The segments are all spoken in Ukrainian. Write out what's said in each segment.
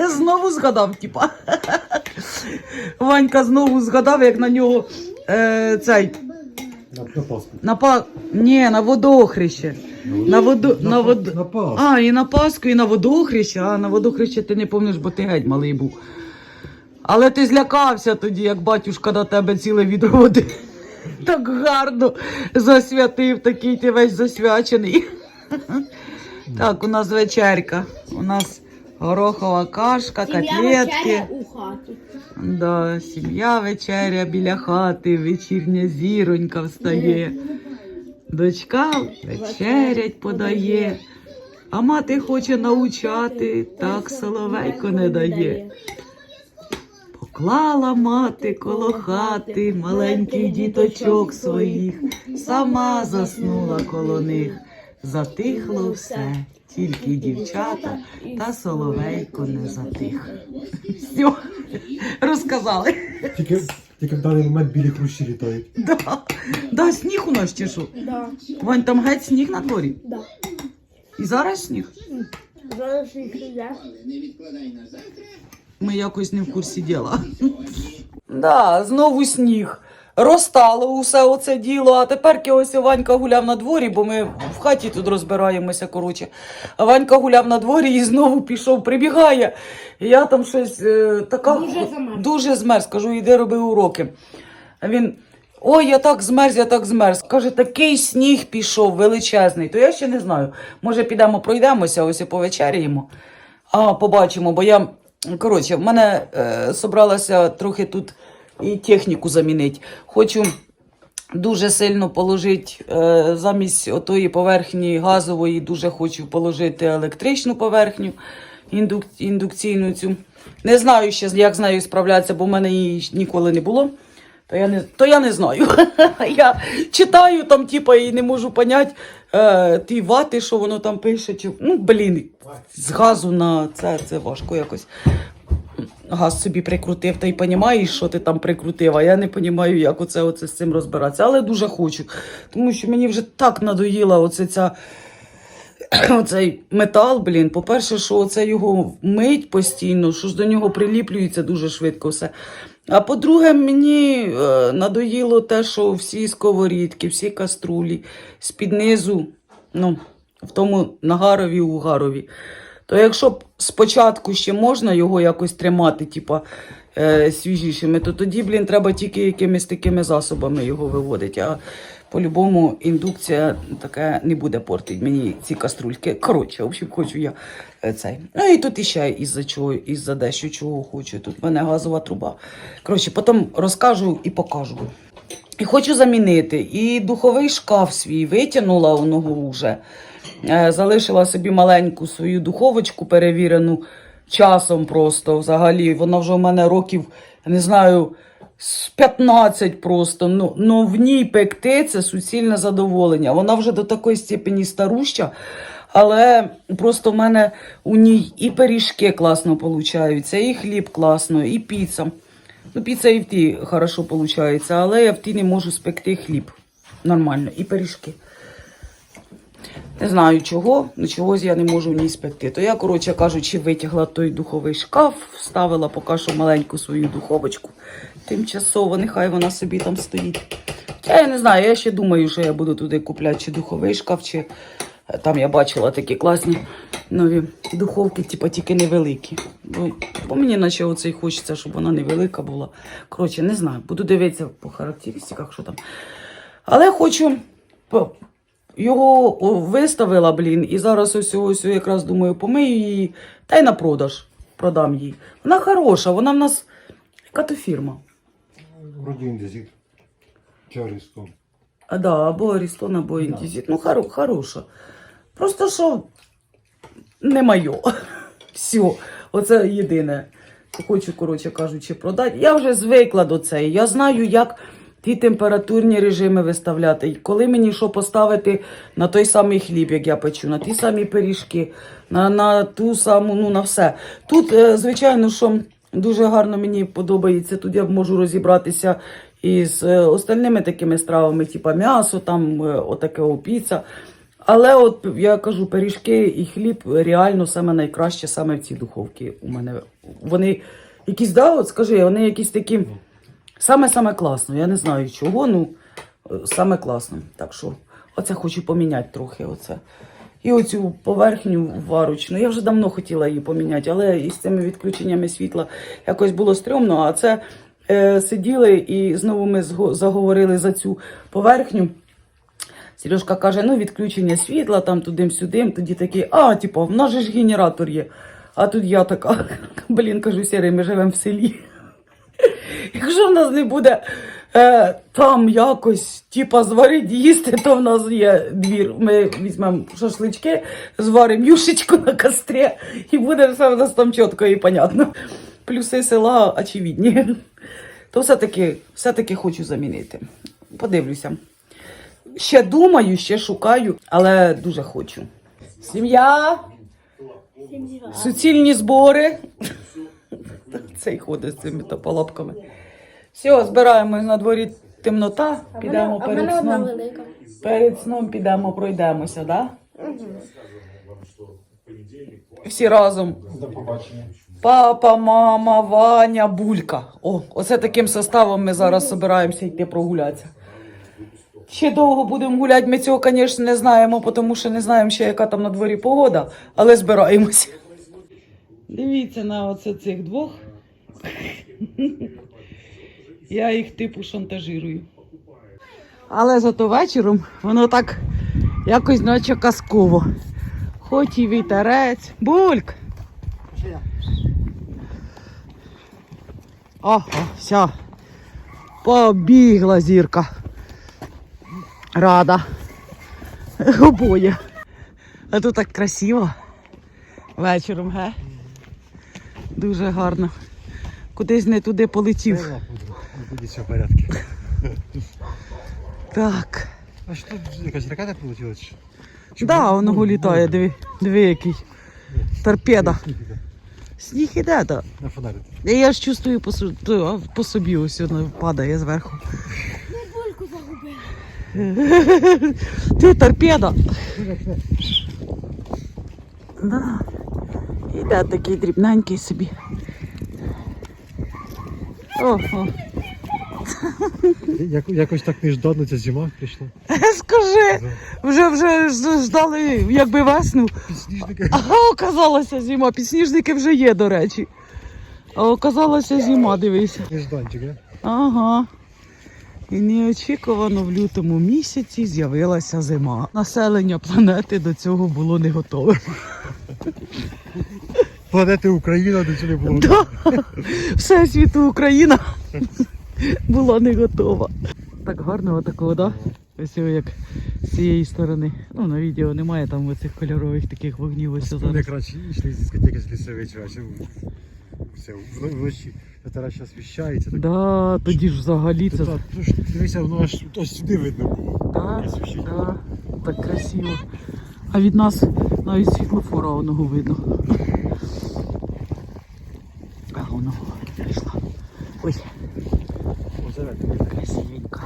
Знову згадав, типа. Ванька знову згадав, як на нього е, цей. На, на Пасху. На па... Ні, на водохреще. На воду... На, на воду... на Пасху. А, і на Пасху, і на водохреще. А на водохреще ти не пам'ятаєш, бо ти геть малий був. Але ти злякався тоді, як батюшка на тебе ціле відро води. Так гарно засвятив, такий ти весь засвячений. Так, у нас вечерка. У нас горохова кашка, котлетки. у хаті. Да, сім'я вечеря біля хати, вечірня зіронька встає. Дочка вечерять подає, а мати хоче научати, так соловейко не дає. Поклала мати коло хати маленьких діточок своїх, сама заснула коло них. Затихло все, тільки дівчата та соловейко не затих. Все, розказали. Тільки, тільки в даний момент білі хрущі літають. Да. Да, сніг у нас чи що? Да, Вань, там геть сніг на дворі. да. І зараз сніг. Зараз їх іде. Ми якось не в курсі діла. Да, знову сніг. Розтало усе оце діло, а тепер ось Ванька гуляв на дворі, бо ми в хаті тут розбираємося, коротше. Ванька гуляв на дворі і знову пішов, прибігає. Я там щось е, така Дуже замерз. дуже змерз. Кажу, іди роби уроки. А він. Ой, я так змерз, я так змерз. Каже, такий сніг пішов величезний. То я ще не знаю. Може, підемо пройдемося, ось і повечеряємо. А, побачимо, бо я. Коротше, в мене е, собралася трохи тут і техніку замінити. Хочу дуже сильно положити е, замість отої поверхні газової, дуже хочу положити електричну поверхню, індук, індукційну цю. Не знаю ще, як з нею справлятися, бо в мене її ніколи не було. То я не, то я не знаю. я читаю там, типа, і не можу поняти е, ті вати, що воно там пише. Чи, ну, блін, з газу на це, це важко якось. Газ собі прикрутив, та й розумієш, що ти там прикрутив, а я не розумію, як оце, оце з цим розбиратися. Але дуже хочу. Тому що мені вже так надоїла оце ця оцей метал, блін. По-перше, що оце його мить постійно, що ж до нього приліплюється дуже швидко все. А по-друге, мені е, надоїло те, що всі сковорідки, всі каструлі з-під низу, ну, в тому нагарові, угарові. То якщо б спочатку ще можна його якось тримати, типа е, свіжішими, то тоді, блін, треба тільки якимись такими засобами його виводити. А по-любому індукція таке не буде портити мені ці каструльки. Коротше, в хочу я е, цей. Ну і тут іще із-за чого, із-за дещо чого хочу. Тут в мене газова труба. Коротше, потім розкажу і покажу. І хочу замінити. І духовий шкаф свій витягнула у ногу вже. Е, Залишила собі маленьку свою духовочку перевірену часом просто взагалі. Вона вже у мене років, не знаю, з 15 просто. Ну, ну в ній пекти це суцільне задоволення. Вона вже до такої степені старуща. Але просто в мене у ній і пиріжки класно получаються, і хліб класно, і піца. Ну, піца і в тій хорошо виходить, але я в тій не можу спекти хліб. Нормально, і пиріжки. Не знаю чого, ну чогось я не можу в ній спекти. То я, коротше кажучи, витягла той духовий шкаф, вставила поки що маленьку свою духовочку. Тимчасово, нехай вона собі там стоїть. Я не знаю, я ще думаю, що я буду туди купляти чи духовий шкаф, чи е, там я бачила такі класні нові духовки, типу, тільки невеликі. Бо, бо мені наче оце й хочеться, щоб вона невелика була. Коротше, не знаю, буду дивитися по характеристиках, що там. Але хочу його виставила, блін, і зараз ось ось якраз думаю, помию її та й на продаж продам її. Вона хороша, вона в нас яка то фірма. Вроді індезіт. Чарістон. А, да, або Арістон, або Індізіт. Ну, хоро, хороша. Просто що не моє. Все, оце єдине. Хочу, коротше кажучи, продати. Я вже звикла до цього. Я знаю, як ті температурні режими виставляти. І Коли мені що поставити на той самий хліб, як я печу, на ті самі пиріжки, на, на ту саму, ну на все. Тут, е, звичайно, що дуже гарно мені подобається. Тут я можу розібратися із е, остальними такими стравами, типу м'ясо, там е, отаке піца. Але от я кажу, пиріжки і хліб реально саме найкраще саме в цій духовці у мене. Вони якісь, да, от скажи, вони якісь такі саме-саме класно. Я не знаю чого, ну е, саме класно. Так що оце хочу поміняти трохи. Оце. І оцю поверхню варочну. Я вже давно хотіла її поміняти, але із цими відключеннями світла якось було стрьомно. А це е, сиділи і знову ми заговорили за цю поверхню. Сережка каже, ну відключення світла, там туди-сюди, тоді такий, а, типу, в нас же ж генератор є. А тут я така, блін, кажу, Сірий, ми живемо в селі. Якщо в нас не буде е, там якось, типа, зварити їсти, то в нас є двір. Ми візьмемо шашлички, зваримо юшечку на кострі, і буде все в нас там чітко і понятно. Плюси села очевидні. То все-таки, все-таки хочу замінити. Подивлюся. Ще думаю, ще шукаю, але дуже хочу. Сім'я, суцільні збори. Цей ходить з цими тополапками. Все, збираємось на дворі темнота, підемо а перед мене одна велика. Перед сном підемо, пройдемося, да? Всі разом. До побачення. Папа, мама, Ваня, Булька. О, оце таким составом ми зараз збираємося йти прогулятися. Ще довго будемо гуляти, ми цього, звісно, не знаємо, тому що не знаємо ще, яка там на дворі погода, але збираємося. Дивіться на оце цих двох. Я їх типу шантажирую. Але зато вечором воно так якось наче казково. Хоч і вітерець. Бульк! Ага, все. Побігла зірка. Рада. Обоє. А тут так красиво. Вечором, ге? Дуже гарно. Кудись не туди полетів. Буде все в порядку. Так. А що тут якась ракета прилетіла? чи Да, воно літає, диви, диви який. Торпеда. Сніг іде, так. На фонарик. Я ж чувствую по, по собі ось воно падає зверху. Бульку загубив. Ти торпеда. Да. Іде такий дрібненький собі. О, о. Як, якось так нежданно ця зима прийшла. Скажи, вже вже ждали якби весну, Підсніжники. а оказалася зима. Підсніжники вже є, до речі. А оказалася зима, дивися. Нежданчик, а? Ага. І неочікувано в лютому місяці з'явилася зима. Населення планети до цього було не готове. Планети Україна до цього не було. Да. Всесвіту Україна була не готова. Так гарно отакого, да? Ось як з цієї сторони. Ну, на відео немає там оцих кольорових таких вогнів. Ось зараз. краще йшли з дискотеки з лісовича, все, вночі ще освіщається. Так, Да, тоді ж взагалі це. Дивися, воно аж ось сюди видно було. Як освіщення. да, так красиво. А від нас навіть світлофора одного видно. А воно прийшла. Ой, Оце так. красивенько.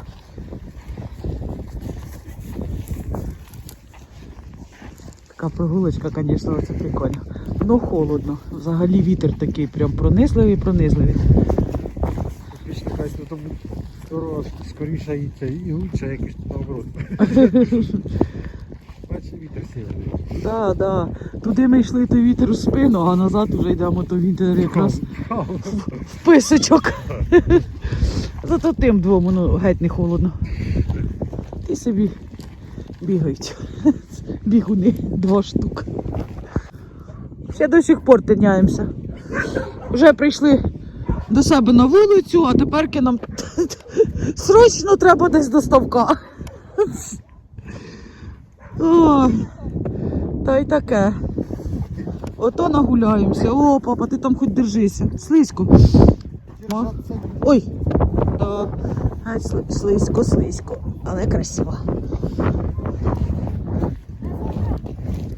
Така прогулочка, звісно, це прикольно. Ну холодно. Взагалі вітер такий прям пронизливий, пронизливий. Кажуть, ну скоріше і це, і лучше якось наоборот. Бачиш, вітер сильний. Да, да. Туди ми йшли, то вітер у спину, а назад вже йдемо, то вітер якраз в писочок. Зато тим двом воно геть не холодно. І собі бігають. Бігуни два штук. Ще до сих пор тиняємося. Вже прийшли до себе на вулицю, а тепер нам срочно треба десь до ставка. Ой, та й таке. Ото нагуляємося. О, папа, ти там хоч держися. Слизько. Ой. Слизько, слизько, але красиво.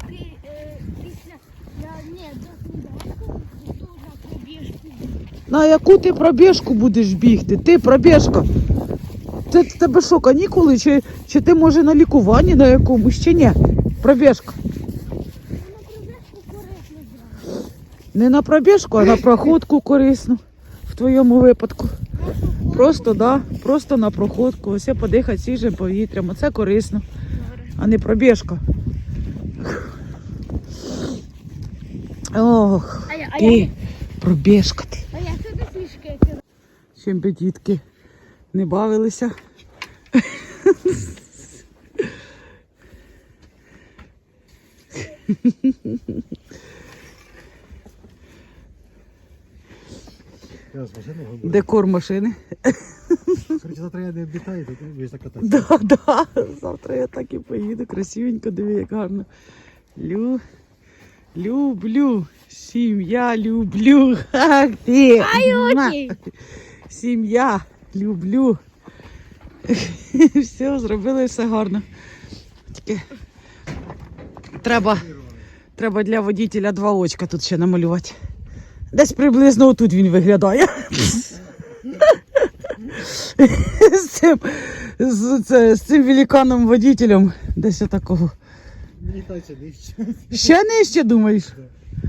Ти е, після я ні, до сніданку йду на пробіжку. На яку ти пробіжку будеш бігти? Ти пробіжка. Це тебе що, канікули? Чи, чи ти може на лікуванні на якомусь чи ні? пробіжку. Не на пробіжку, а на проходку корисну в твоєму випадку. Просто, да, просто на проходку. Ось подихати свіжим повітрям. Оце корисно, а не пробіжка. Ох, я, ти пробіжка ти. а я сюди фішки. Чим би дітки не бавилися. Декор машини. Короче, завтра я не обітаю, то ти будеш так кататися. Да, да. Завтра я так і поїду. Красивенько, диви, як гарно. Лю, люблю. Сім'я люблю. Ти. Ай, Сім'я люблю. Все, зробили все гарно. Тільки треба, треба для водителя два очка тут ще намалювати. Десь приблизно отут він виглядає. з, цим, з, це, з цим великаном водителем. Десь отакого. Ще нижче. Думаєш?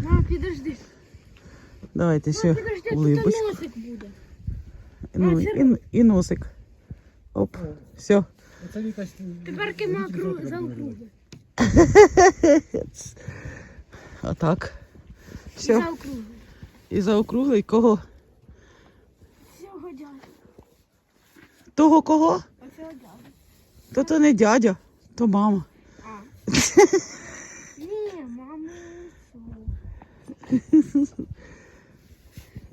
Мам, підожди. Давайте ще Мам, підожди, тут улибочку. Ну, і, і носик. Оп, все. Оце якась... Тепер кима кру... заокругле. А так. Все. Заокругле. І заокруглий кого? Всього дядя. Того кого? Оцього дядя. То то не дядя, то мама. А. Ні, мама.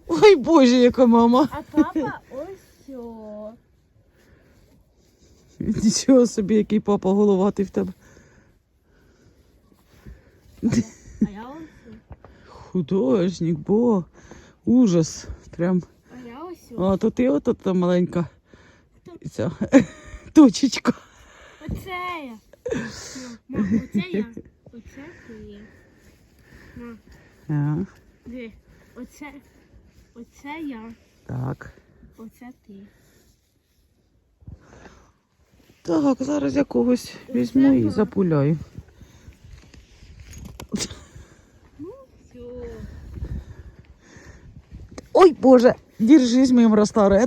Ой Боже, яка мама. А папа ось сьо. Нічого собі, який папа головатий в тебе. А я ось. Художник, бо ужас. Прям. А я ось. А то ти ото та маленька. Ця точечка. Оце я. Мам, оце я. Оце ти. На, А, диви. Оце. Оце я. так. Оце ти. Так, зараз я когось візьму і запуляю. Ну, Все. Ой, Боже, держись, моїм старе.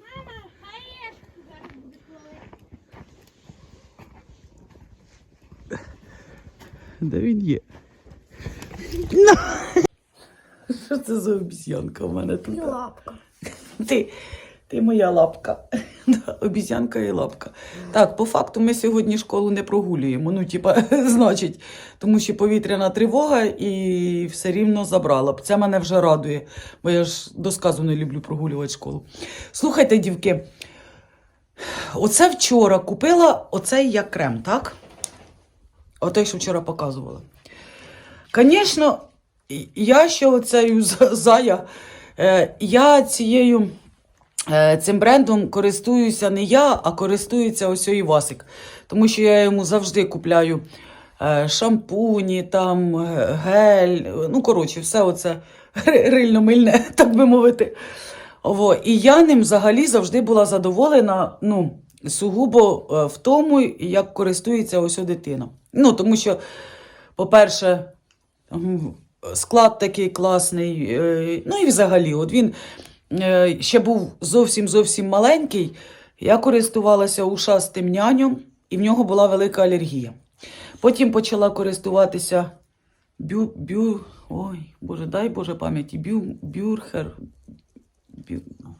Мама, хаєшку зараз буде коли. Де він є? На! Що це за обіз'янка в мене тут? лапка. Ти, ти моя лапка. Да, Обіз'янка і лапка. Так, по факту ми сьогодні школу не прогулюємо. Ну, типа, значить, тому що повітряна тривога і все рівно забрала б. Це мене вже радує, бо я ж до сказу не люблю прогулювати школу. Слухайте, дівки, оце вчора купила оцей як крем, так? Отой, що вчора показувала. Звісно, я ще оцею зая, е, я цією. Е, Цим брендом користуюся не я, а користується ось і Васик. Тому що я йому завжди купляю е, шампуні, там, гель, ну, коротше, все оце рильно-мильне, так би мовити. Ово. І я ним взагалі завжди була задоволена, ну, сугубо в тому, як користується ось дитина. Ну, тому що, по-перше, склад такий класний. е, Ну і взагалі, от він е, ще був зовсім зовсім маленький. Я користувалася ушастим нянем, і в нього була велика алергія. Потім почала користуватися бю, бю, ой, Боже, дай Боже пам'яті, бю, бюрхер. Бю, ну.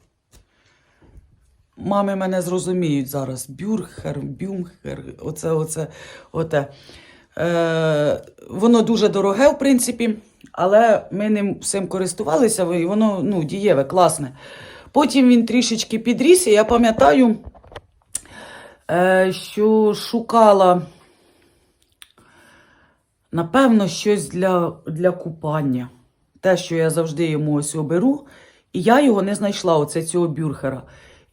Мами мене зрозуміють зараз. Бюрхер, бюмхер, оце, оце, оте. Е, воно дуже дороге, в принципі, але ми ним всім користувалися, і воно ну, дієве, класне. Потім він трішечки підріс, і я пам'ятаю, е, що шукала, напевно, щось для, для купання. Те, що я завжди йому ось оберу, і я його не знайшла, оце цього бюрхера.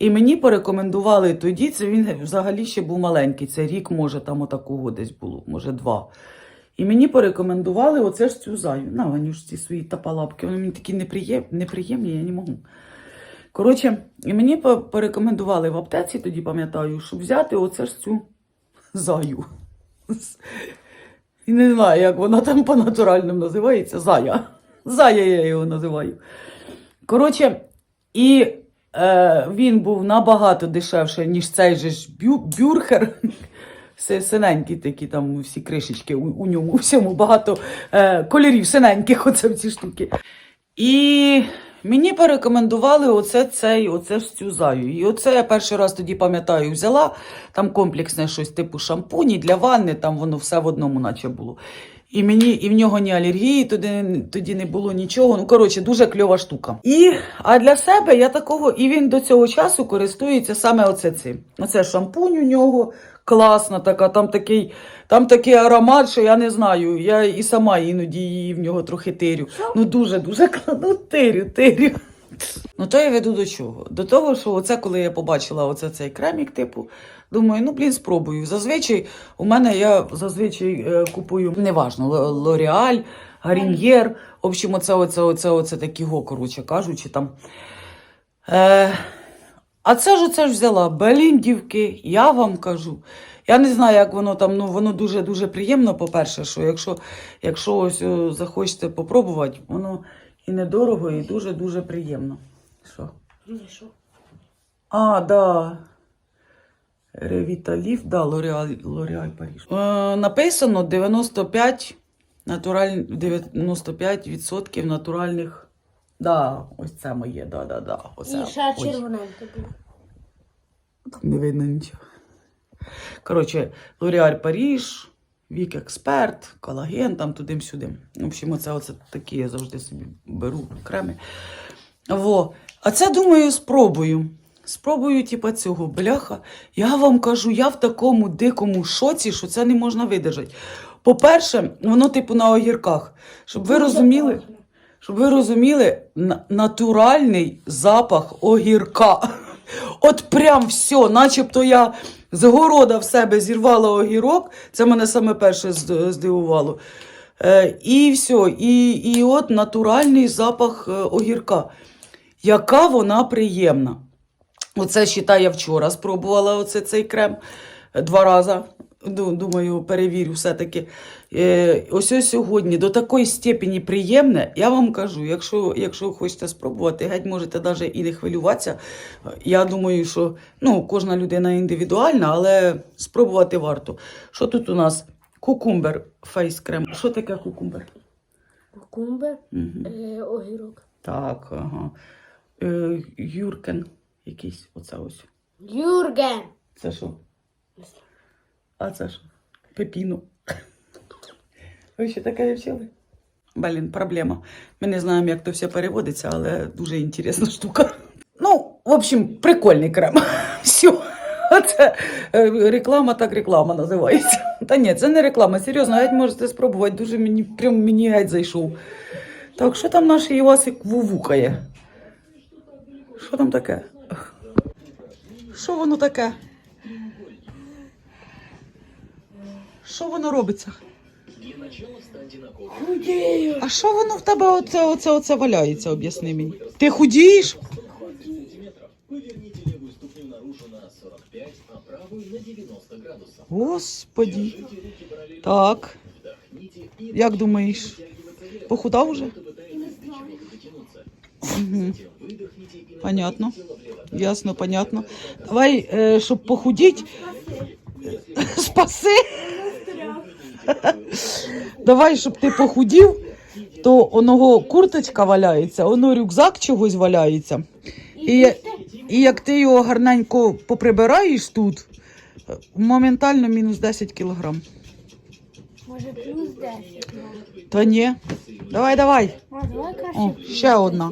І мені порекомендували тоді, це він взагалі ще був маленький, це рік, може, там отакого десь було, може, два. І мені порекомендували оце ж цю заю. На, Ванюш, ці свої тапалапки. Вони мені такі неприєм... неприємні, я не можу. Коротше, і мені порекомендували в аптеці, тоді пам'ятаю, щоб взяти оце ж цю заю. І не знаю, як вона там по-натуральному називається. Зая. Зая я його називаю. Коротше, і е, він був набагато дешевший, ніж цей же ж бю, бюрхер. Си- Синенькі такі там всі кришечки у, у ньому, всьому багато е, кольорів синеньких, оце в ці штуки. І мені порекомендували оце, цей, оце цю заю. І оце я перший раз тоді пам'ятаю, взяла там комплексне щось типу шампуні для ванни, там воно все в одному, наче було. І мені, і в нього ні алергії, тоді, тоді не було нічого. Ну, коротше, дуже кльова штука. І, а для себе я такого, і він до цього часу користується саме оце цим. Оце шампунь у нього, класна така, там такий, там такий аромат, що я не знаю. Я і сама іноді її в нього трохи тирю. Ну дуже, дуже ну, тирю, тирю. Ну, то я веду до чого? До того, що оце, коли я побачила оце цей кремік, типу, думаю, ну блін, спробую. Зазвичай у мене я зазвичай е, купую, неважно, Лореаль, Гарін'єр. В общем, оце, оце, оце, оце такі го, коротше кажучи, там. Е, а це ж оце ж взяла Беліндівки, я вам кажу. Я не знаю, як воно там, ну воно дуже-дуже приємно, по-перше, що якщо, якщо ось о, захочете попробувати, воно і недорого, і дуже-дуже приємно. Що? А, да. Ревіталіф, да, Лореаль, Паріж. Е, написано 95, натураль, 95% натуральних. Да, ось це моє, да, да, да. Оце, І ще червоненьке було. Там не видно нічого. Коротше, Лореаль Паріж, Вік Експерт, колаген, там туди-сюди. В общем, оце, оце такі я завжди собі беру креми. Во. А це, думаю, спробую. Спробую, типа, цього бляха. Я вам кажу, я в такому дикому шоці, що це не можна видержати. По-перше, воно, типу, на огірках. Щоб ви розуміли, щоб ви розуміли, натуральний запах огірка. От прям все, начебто я з в себе зірвала огірок. Це мене саме перше здивувало. Е, і все, і, і от натуральний запах е, огірка. Яка вона приємна. Оце, считай, я вчора спробувала оце, цей крем е, два рази. Ду- Думаю, перевірю все-таки. Е, ось сьогодні до такої степені приємне, я вам кажу, якщо, якщо хочете спробувати, геть можете навіть і не хвилюватися. Я думаю, що ну, кожна людина індивідуальна, але спробувати варто. Що тут у нас? Кукумбер фейс крем. Що таке кукумбер? Кумбер, Угу. е, огірок. Так, ага. Е, Юркен якийсь, оце ось. Юрген. Це що? А це що? Пепіно. Ви ще таке вчили? Блін, проблема. Ми не знаємо, як то все переводиться, але дуже інтересна штука. Ну, в общем, прикольний крем. Все. Це е, реклама, так реклама називається. Та ні, це не реклама. Серйозно, геть можете спробувати. Дуже мені прям мені геть зайшов. Так, що там наш Івасик вувукає? Що там таке? Що воно таке? Що воно робиться? Худею. А що воно в тебе оце, оце, оце валяється, об'ясни мені. Ти худієш? Поверните левую ступню наружу на 45, а правую на 90 градусов. Господі. Так, як думаєш? Похудав уже? Угу. Понятно. Ясно, понятно. Давай, е, щоб похудіть. Спаси. Давай, щоб ти похудів, то оного курточка валяється, оно рюкзак чогось валяється. І, я- і як ти його гарненько поприбираєш тут, моментально мінус 10 кілограм. Може плюс 10. може. Та ні. Давай, давай. А, давай краще. О, ще одна.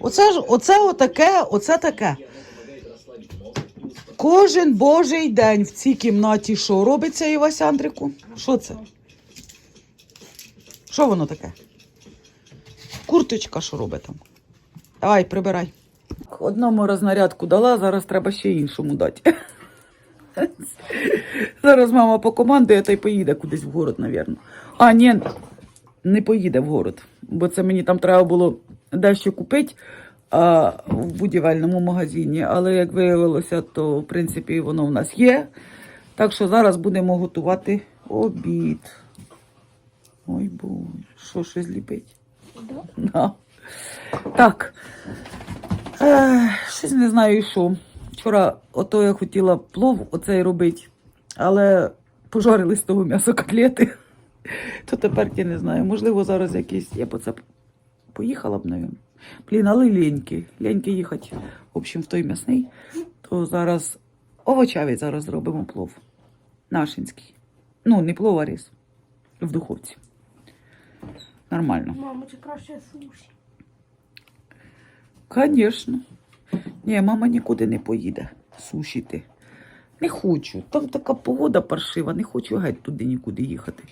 Оце ж, оце отаке, оце таке. Кожен божий день в цій кімнаті що робиться, Івасяндрику? Що це? Що воно таке? Курточка, що робить там? Давай, прибирай. Одному рознарядку дала, зараз треба ще іншому дати. Зараз мама покомандує та й поїде кудись в город, мабуть. А, ні, не поїде в город, бо це мені там треба було дещо купити. А, в будівельному магазині. Але як виявилося, то в принципі воно в нас є. Так що зараз будемо готувати обід. Ой, боже, що щось ліпить? Да. Так. Е, щось не знаю, що. Вчора ото я хотіла плов оцей робити, але пожарили з того м'ясо котлети. То тепер я не знаю. Можливо, зараз якийсь. Я б це поїхала б, навіть. Блін, але ліньки. Ліньки їхати, в общем, в той м'ясний. То зараз овочавий зараз зробимо плов. Нашинський. Ну, не плов, а рис. В духовці. Нормально. Мамо, це краще суші. Звісно. Ні, мама нікуди не поїде сушити. Не хочу. Там така погода паршива, не хочу геть туди нікуди їхати.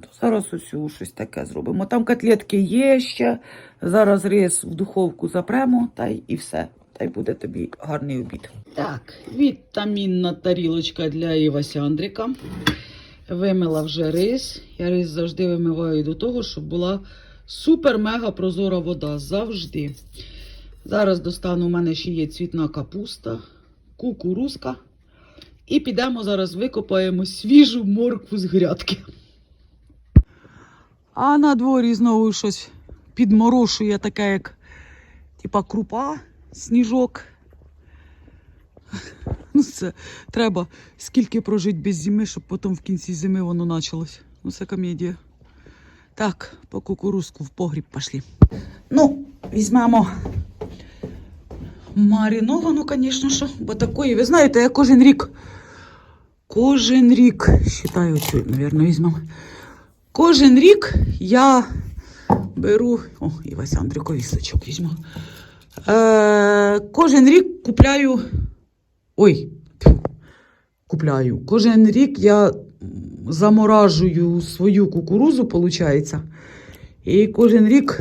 То зараз ось щось таке зробимо. Там котлетки є ще. Зараз рис в духовку запремо, та й і все. Та й буде тобі гарний обід. Так, вітамінна тарілочка для Івася Андрика. Вимила вже рис. Я рис завжди вимиваю до того, щоб була супер-мега прозора вода. Завжди. Зараз достану, у мене ще є цвітна капуста, кукурузка. І підемо зараз викопаємо свіжу моркву з грядки. А на дворі знову щось підморошує таке, як типа крупа, сніжок. Ну, це треба скільки прожити без зими, щоб потім в кінці зими воно почалось. Ну, це комедія. Так, по кукурузку в погріб пішли. Ну, візьмемо мариновану, звісно, що, бо такої, ви знаєте, я кожен рік, кожен рік, вважаю, цю, мабуть, візьмемо. Кожен рік я беру, о, і Вася Андрюко вісочок візьму. Е, кожен рік купляю, ой, купляю. Кожен рік я заморажую свою кукурузу, виходить. І кожен рік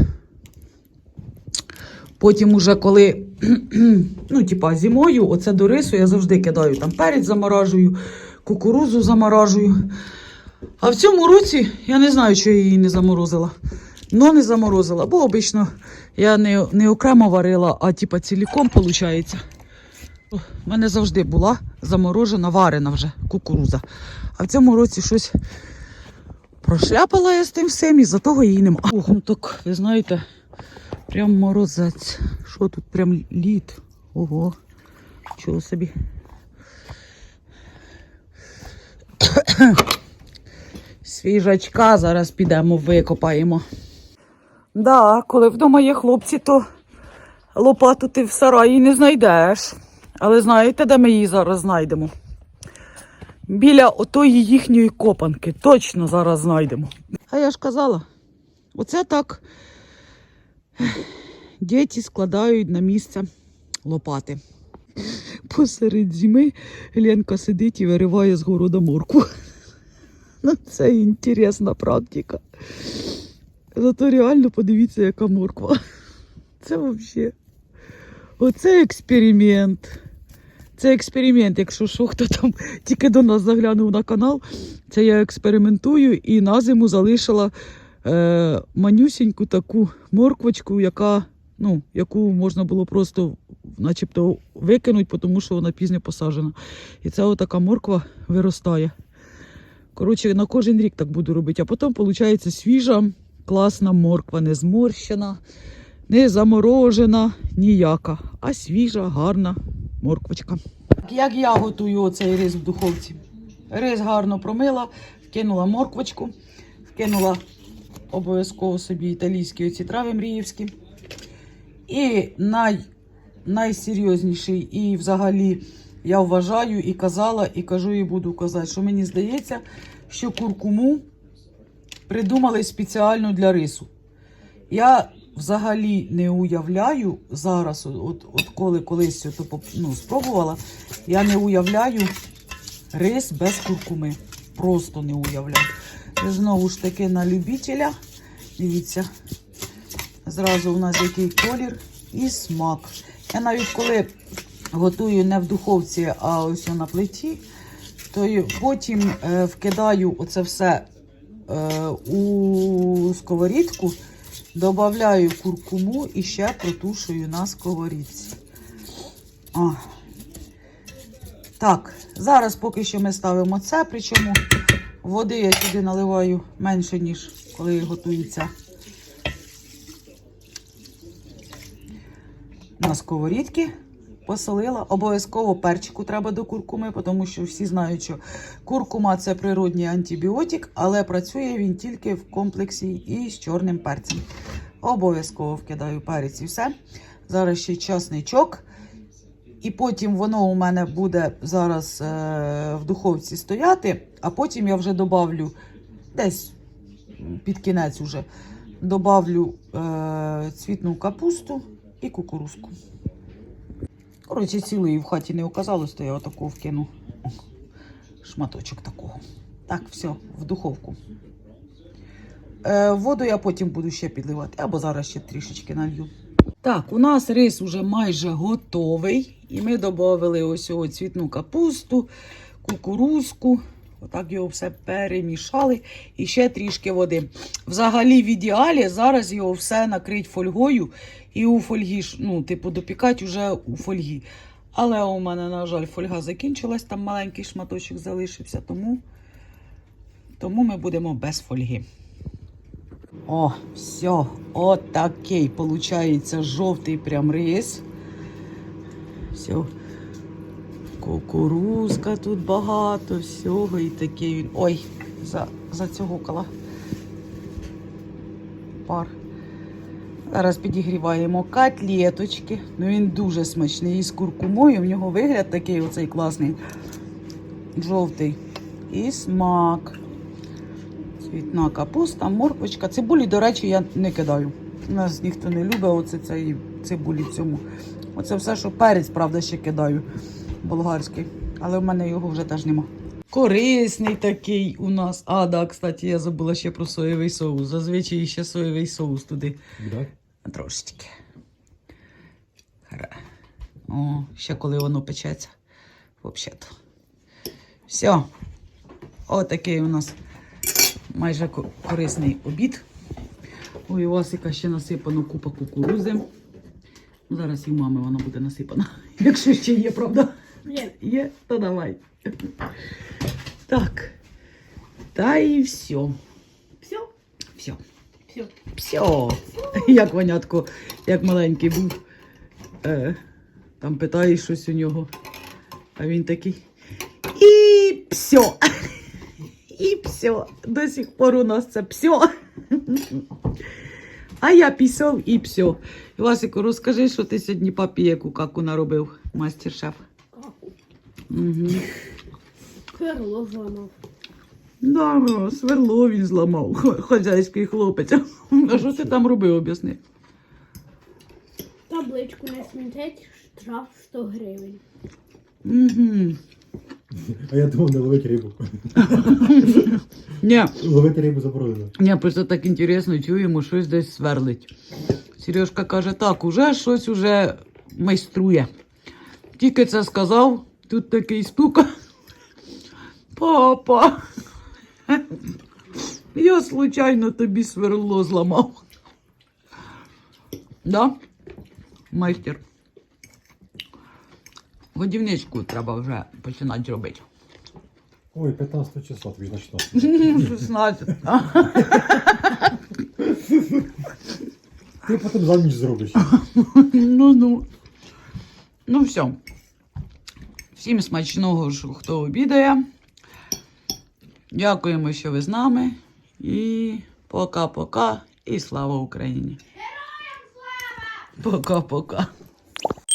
Потім, уже коли, ну, типа, зимою, оце до рису, я завжди кидаю там перець заморажую, кукурузу заморажую. А в цьому році я не знаю, що я її не заморозила. Ну, не заморозила, бо обично я не, не окремо варила, а типа ціліком, виходить. У мене завжди була заморожена, варена вже кукуруза. А в цьому році щось прошляпала я з тим всім, і за того її нема. Ох, ну так, ви знаєте, Прям морозець. Що тут прям лід? Ого. Чого собі. Свіжачка зараз підемо викопаємо. Да, коли вдома є хлопці, то лопату ти в сараї не знайдеш. Але знаєте, де ми її зараз знайдемо? Біля отої їхньої копанки. Точно зараз знайдемо. А я ж казала, оце так діти складають на місце лопати. Посеред зими Ленка сидить і вириває з города морку. Ну, це інтересна практика. Зато реально подивіться, яка морква. Це взагалі. Оце експеримент. Це експеримент, якщо що, хто там тільки до нас заглянув на канал, це я експериментую і на зиму залишила е, манюсіньку таку морквочку, яка, ну, яку можна було просто начебто викинути, тому що вона пізньо посаджена. І ця отака морква виростає. Коротше, на кожен рік так буду робити. А потім виходить свіжа, класна морква, не зморщена, не заморожена, ніяка, а свіжа, гарна морквочка. Як я готую оцей рис в духовці? Рис гарно промила, вкинула морквочку, вкинула обов'язково собі італійські оці трави мріївські. І най, найсерйозніший, і взагалі я вважаю і казала, і кажу, і буду казати, що мені здається, що куркуму придумали спеціально для рису. Я взагалі не уявляю зараз, от, от коли колись поп- ну, спробувала, я не уявляю рис без куркуми. Просто не уявляю. Знову ж таки на любителя. Дивіться, зразу у нас який колір і смак. Я навіть коли готую не в духовці, а ось на плиті, то потім е, вкидаю оце все е, у сковорідку Добавляю куркуму і ще протушую на сковорідці. О. Так, зараз поки що ми ставимо це, причому води я сюди наливаю менше, ніж коли готується на сковорідки. Посолила. Обов'язково перчику треба до куркуми, тому що всі знають, що куркума це природній антибіотик, але працює він тільки в комплексі із чорним перцем. Обов'язково вкидаю перець і все. Зараз ще часничок. І потім воно у мене буде зараз е, в духовці стояти, а потім я вже добавлю десь під кінець уже добавлю е, цвітну капусту і кукурузку. Коротше, цілої в хаті не оказалось, то я отаку вкину шматочок такого. Так, все, в духовку. Е, воду я потім буду ще підливати, або зараз ще трішечки налью. Так, у нас рис уже майже готовий. І ми додали ось його цвітну капусту, кукурузку. Отак його все перемішали. І ще трішки води. Взагалі, в ідеалі зараз його все накрить фольгою і у фольгі, ну, типу, допікати вже у фольгі. Але у мене, на жаль, фольга закінчилась, там маленький шматочок залишився, тому, тому ми будемо без фольги. О, все, отакий получається жовтий прям рис. Все. Кукурузка тут багато, всього і такий він. Ой, за, цього кола. Пар. Зараз підігріваємо котлеточки. Ну він дуже смачний. І з куркумою. В нього вигляд такий оцей класний. Жовтий. І смак. Цвітна капуста, морквочка. Цибулі, до речі, я не кидаю. У нас ніхто не любить оце цієї цибулі в цьому. Оце все, що перець, правда, ще кидаю. Болгарський. Але в мене його вже теж нема. Корисний такий у нас. А, да, кстати, я забула ще про соєвий соус. Зазвичай ще соєвий соус туди. Трошечки. Хара. О, ще коли воно печеться. Взагалі-то. Все. Отакий у нас майже корисний обід. У Васика ще насипано купа кукурузи. Зараз і мами вона буде насипана. Якщо ще є, правда? Є. Є, то давай. Так. Та і все. Все? Все. Все. Все. Як Ванятко, як маленький був. Е, там питаєш щось у нього. А він такий. І все. І все. До сих пор у нас це все. А я пішов і все. Васику, розкажи, що ти сьогодні папі яку каку наробив, мастер-шеф. Угу. Крило зламав. Да, сверло він зламав, хазяйський хлопець. А що ти там робив, об'ясни? Табличку не смітить, штраф 100 гривень. Угу. А я думав, не ловить рибу. Ні, Ловити рибу заборонено. ні, просто так інтересно, чуємо, щось десь сверлить. Сережка каже, так, уже щось уже майструє. Тільки це сказав, тут такий стук. Папа. Я случайно тобі сверло зламав. Да? Майстер. Годівничку треба вже починати робити. Ой, 15 числа, тобі значно. 16. Ти потім за ніч зробиш. Ну ну. Ну все. Всім смачного, хто обідає. Дякуємо, що ви з нами. І пока-пока. І слава Україні. Героям Пока-пока.